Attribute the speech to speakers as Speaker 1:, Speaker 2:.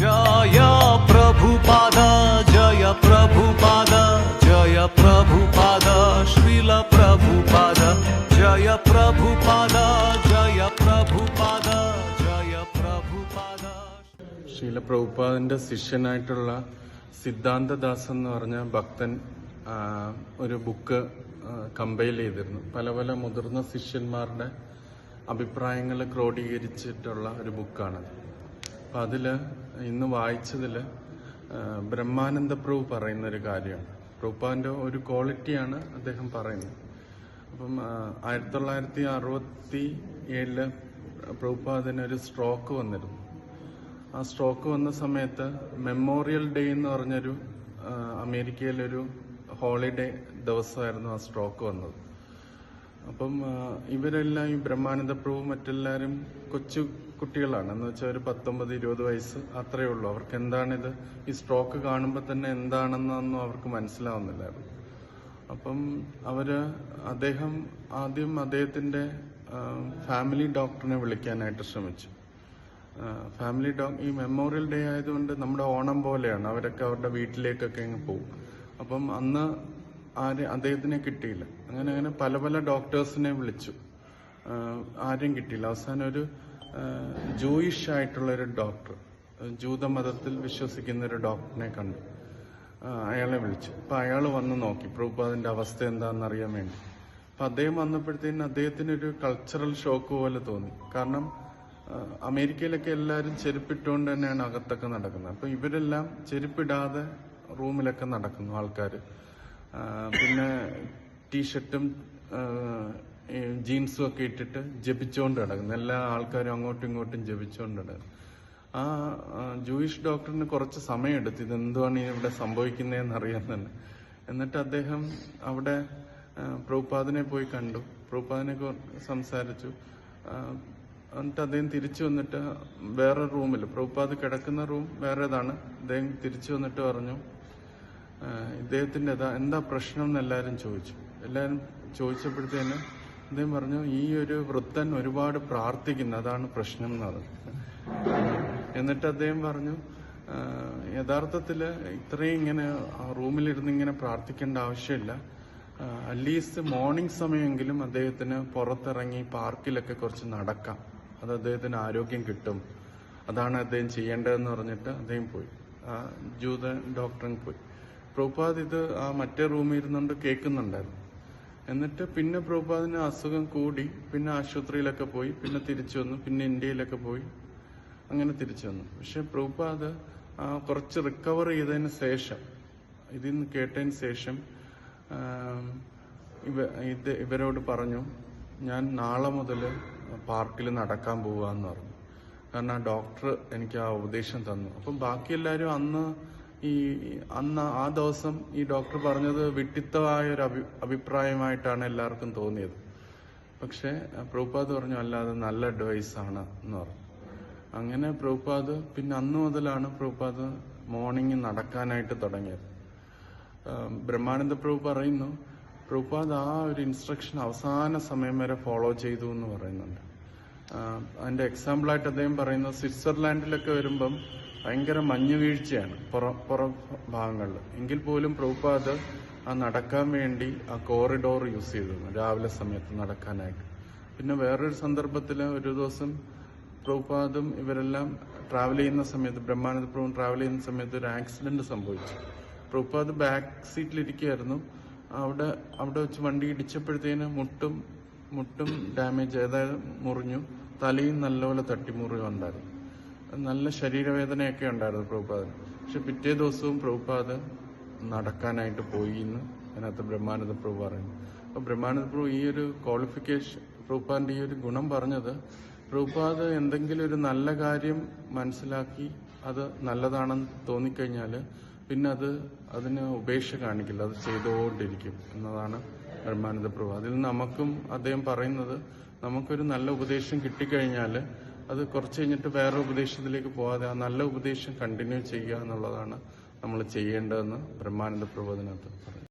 Speaker 1: ജയ പ്രഭുപാദ ജയ പ്രഭുപാദ ജയ പ്രഭുപാദ പ്രഭുപാദ ജയ പ്രഭുപാദ ജയ പ്രഭുപാദ ജയ
Speaker 2: പ്രഭുപാദ പ്രഭുപാദന്റെ ശിഷ്യനായിട്ടുള്ള സിദ്ധാന്തദാസ് എന്ന് പറഞ്ഞ ഭക്തൻ ഒരു ബുക്ക് കമ്പൈൽ ചെയ്തിരുന്നു. പല പല മുതിർന്ന ശിഷ്യന്മാരുടെ അഭിപ്രായങ്ങൾ ക്രോഡീകരിച്ചിട്ടുള്ള ഒരു ബുക്കാണത് അപ്പം അതിൽ ഇന്ന് വായിച്ചതിൽ ബ്രഹ്മാനന്ദ പ്രഭു പറയുന്നൊരു കാര്യമാണ്. പ്രഭുപ്പാന്റെ ഒരു ക്വാളിറ്റിയാണ് അദ്ദേഹം പറയുന്നത്. അപ്പം ആയിരത്തി തൊള്ളായിരത്തി അറുപത്തി ഏഴിൽ പ്രഭുപാദിന് ഒരു സ്ട്രോക്ക് വന്നിരുന്നു. ആ സ്ട്രോക്ക് വന്ന സമയത്ത് മെമ്മോറിയൽ ഡേ എന്ന് പറഞ്ഞൊരു അമേരിക്കയിലൊരു ഹോളിഡേ ദിവസമായിരുന്നു ആ സ്ട്രോക്ക് വന്നത്. അപ്പം ഇവരെല്ലാം ഈ ബ്രഹ്മാനന്ദ പ്രഭു മറ്റെല്ലാവരും കൊച്ചു കുട്ടികളാണ്. എന്ന് വെച്ചാൽ ഒരു പത്തൊമ്പത് ഇരുപത് വയസ്സ് അത്രയേ ഉള്ളൂ. അവർക്ക് എന്താണിത്? ഈ സ്ട്രോക്ക് കാണുമ്പോൾ തന്നെ എന്താണെന്നൊന്നും അവർക്ക് മനസ്സിലാവുന്നില്ലായിരുന്നു അപ്പം അവർ അദ്ദേഹം ആദ്യം അദ്ദേഹത്തിന്റെ ആ, ഫാമിലി ഡോക്ടറിനെ വിളിക്കാനായിട്ട് ശ്രമിച്ചു. ഫാമിലി ഡോക് ഈ മെമ്മോറിയൽ ഡേ ആയതുകൊണ്ട് നമ്മുടെ ഓണം പോലെയാണ്. അവരൊക്കെ അവരുടെ വീട്ടിലേക്കൊക്കെ അങ്ങ് പോകും അപ്പം അന്ന് ആര് അദ്ദേഹത്തിനെ കിട്ടിയില്ല. അങ്ങനെ അങ്ങനെ പല പല ഡോക്ടേഴ്സിനെ വിളിച്ചു. ആരും കിട്ടിയില്ല. അവസാനം ഒരു ജൂയിഷ് ആയിട്ടുള്ള ഒരു ഡോക്ടർ ജൂതമതത്തിൽ വിശ്വസിക്കുന്ന ഒരു ഡോക്ടറിനെ കണ്ടു. അയാളെ വിളിച്ചു. അപ്പൊ അയാൾ വന്ന് നോക്കി പ്രഭുപാദിന്റെ അവസ്ഥ എന്താണെന്ന് അറിയാൻ വേണ്ടി. അപ്പൊ അദ്ദേഹം വന്നപ്പോഴത്തേന് അദ്ദേഹത്തിന് ഒരു കൾച്ചറൽ ഷോക്ക് പോലെ തോന്നി. കാരണം അമേരിക്കയിലൊക്കെ എല്ലാവരും ചെരുപ്പിട്ടുകൊണ്ട് തന്നെയാണ് അകത്തൊക്കെ നടക്കുന്നത്. അപ്പൊ ഇവരെല്ലാം ചെരുപ്പിടാതെ റൂമിലൊക്കെ നടക്കുന്നു ആൾക്കാർ പിന്നെ ടീഷർട്ടും ജീൻസും ഒക്കെ ഇട്ടിട്ട് ജപിച്ചുകൊണ്ട് നടക്കുന്നു. എല്ലാ ആൾക്കാരും അങ്ങോട്ടും ഇങ്ങോട്ടും ജപിച്ചുകൊണ്ട് നടക്കുന്നു. ആ ജൂയിഷ് ഡോക്ടറിന് കുറച്ച് സമയമെടുത്തു. ഇതെന്തുവാണ് ഇവിടെ സംഭവിക്കുന്നതെന്ന് അറിയാൻ തന്നെ. എന്നിട്ട് അദ്ദേഹം അവിടെ പ്രഭുപാദിനെ പോയി കണ്ടു. പ്രഭുപാദിനെ സംസാരിച്ചു. എന്നിട്ട് അദ്ദേഹം തിരിച്ചു വന്നിട്ട് വേറെ റൂമിൽ പ്രഭുപാദ് കിടക്കുന്ന റൂം വേറേതാണ്. അദ്ദേഹം തിരിച്ചു വന്നിട്ട് പറഞ്ഞു ആ, ഇദ്ദേഹത്തിന്റെ എന്താ പ്രശ്നം എന്ന് എല്ലാവരും ചോദിച്ചു. എല്ലാവരും ചോദിച്ചപ്പോഴത്തേന് അദ്ദേഹം പറഞ്ഞു ഈ ഒരു വൃത്തൻ ഒരുപാട് പ്രാർത്ഥിക്കുന്നു അതാണ് പ്രശ്നം എന്ന് പറഞ്ഞു. എന്നിട്ട് അദ്ദേഹം പറഞ്ഞു യഥാർത്ഥത്തിൽ ഇത്രയും ഇങ്ങനെ റൂമിലിരുന്ന് ഇങ്ങനെ പ്രാർത്ഥിക്കേണ്ട ആവശ്യമില്ല. അറ്റ്ലീസ്റ്റ് മോർണിംഗ് സമയമെങ്കിലും അദ്ദേഹത്തിന് പുറത്തിറങ്ങി പാർക്കിലൊക്കെ കുറച്ച് നടക്കാം. അത് അദ്ദേഹത്തിന് ആരോഗ്യം കിട്ടും. അതാണ് അദ്ദേഹം ചെയ്യേണ്ടതെന്ന് പറഞ്ഞിട്ട് അദ്ദേഹം പോയി. ജൂത ഡോക്ടറിന് പോയി. പ്രഭുപാദ് ഇത് ആ മറ്റേ റൂമിൽ ഇരുന്നുകൊണ്ട് കേൾക്കുന്നുണ്ടായിരുന്നു. എന്നിട്ട് പിന്നെ പ്രഭുപാദിന് അസുഖം കൂടി പിന്നെ ആശുപത്രിയിലൊക്കെ പോയി പിന്നെ തിരിച്ചു വന്നു പിന്നെ ഇന്ത്യയിലൊക്കെ പോയി അങ്ങനെ തിരിച്ചു വന്നു. പക്ഷെ പ്രഭുപാദ് കുറച്ച് റിക്കവർ ചെയ്തതിന് ശേഷം ഇതിൽ നിന്ന് കേട്ടതിന് ശേഷം ഇവ ഇത് ഇവരോട് പറഞ്ഞു ഞാൻ നാളെ മുതൽ പാർക്കിൽ നടക്കാൻ പോവാന്ന് പറഞ്ഞു. കാരണം ആ ഡോക്ടർ എനിക്ക് ആ ഉപദേശം തന്നു. അപ്പം ബാക്കി എല്ലാവരും അന്ന് ഈ അന്ന് ആ ദിവസം ഈ ഡോക്ടർ പറഞ്ഞത് വിട്ടിത്തമായ ഒരു അഭി അഭിപ്രായമായിട്ടാണ് എല്ലാവർക്കും തോന്നിയത്. പക്ഷേ പ്രഭുപാദ് പറഞ്ഞു അല്ലാതെ നല്ല അഡ്വൈസ് ആണ് എന്ന് പറഞ്ഞു. അങ്ങനെ പ്രഭുപാദ് പിന്നെ അന്ന് മുതലാണ് പ്രഭുപാദ് മോർണിംഗ് നടക്കാനായിട്ട് തുടങ്ങിയത്. ബ്രഹ്മാനന്ദ പ്രഭു പറയുന്നു പ്രഭുപാദ് ആ ഒരു ഇൻസ്ട്രക്ഷൻ അവസാന സമയം വരെ ഫോളോ ചെയ്തു എന്ന് പറയുന്നുണ്ട്. അതിന്റെ എക്സാമ്പിളായിട്ട് അദ്ദേഹം പറയുന്നത് സ്വിറ്റ്സർലാൻഡിലൊക്കെ വരുമ്പം ഭയങ്കര മഞ്ഞു വീഴ്ചയാണ് പുറം പുറം ഭാഗങ്ങളിൽ. എങ്കിൽ പോലും പ്രഭുപാദ് ആ നടക്കാൻ വേണ്ടി ആ കോറിഡോർ യൂസ് ചെയ്തിരുന്നു രാവിലെ സമയത്ത് നടക്കാനായിട്ട്. പിന്നെ വേറൊരു സന്ദർഭത്തിൽ ഒരു ദിവസം പ്രഭുപാദും ഇവരെല്ലാം ട്രാവൽ ചെയ്യുന്ന സമയത്ത് ബ്രഹ്മാനന്ദ പ്രഭു ട്രാവൽ ചെയ്യുന്ന സമയത്ത് ഒരു ആക്സിഡന്റ് സംഭവിച്ചു. പ്രഭുപാദ് ബാക്ക് സീറ്റിലിരിക്കുകയായിരുന്നു അവിടെ അവിടെ വെച്ച് വണ്ടി ഇടിച്ചപ്പോഴത്തേന് മുട്ടും മുട്ടും ഡാമേജ് അതായത് മുറിഞ്ഞു തലയും നല്ലപോലെ തട്ടിമുറിവുണ്ടായിരുന്നു നല്ല ശരീരവേദനയൊക്കെ ഉണ്ടായിരുന്നു പ്രഭുപാദിന്. പക്ഷെ പിറ്റേ ദിവസവും പ്രഭുപാദ് നടക്കാനായിട്ട് പോയി എന്ന് അതിനകത്ത് ബ്രഹ്മാനന്ദ പ്രഭു പറയുന്നു. അപ്പൊ ബ്രഹ്മാനന്ദ പ്രഭു ഈ ഒരു ക്വാളിഫിക്കേഷൻ പ്രഭുപാദിന്റെ ഈ ഒരു ഗുണം പറഞ്ഞത് പ്രഭുപാദ് എന്തെങ്കിലും ഒരു നല്ല കാര്യം മനസ്സിലാക്കി അത് നല്ലതാണെന്ന് തോന്നിക്കഴിഞ്ഞാൽ പിന്നെ അത് അതിന് ഉപേക്ഷ കാണിക്കില്ല. അത് ചെയ്തുകൊണ്ടിരിക്കും എന്നതാണ് ബ്രഹ്മാനന്ദ പ്രഭു. അതിൽ നമുക്കും അദ്ദേഹം പറയുന്നത് നമുക്കൊരു നല്ല ഉപദേശം കിട്ടിക്കഴിഞ്ഞാൽ അത് കുറച്ച് കഴിഞ്ഞിട്ട് വേറെ ഉപദേശത്തിലേക്ക് പോകാതെ ആ നല്ല ഉപദേശം കണ്ടിന്യൂ ചെയ്യുക എന്നുള്ളതാണ് നമ്മൾ ചെയ്യേണ്ടതെന്ന് ബ്രഹ്മാനന്ദ പ്രബോധനത്തിൽ പറഞ്ഞു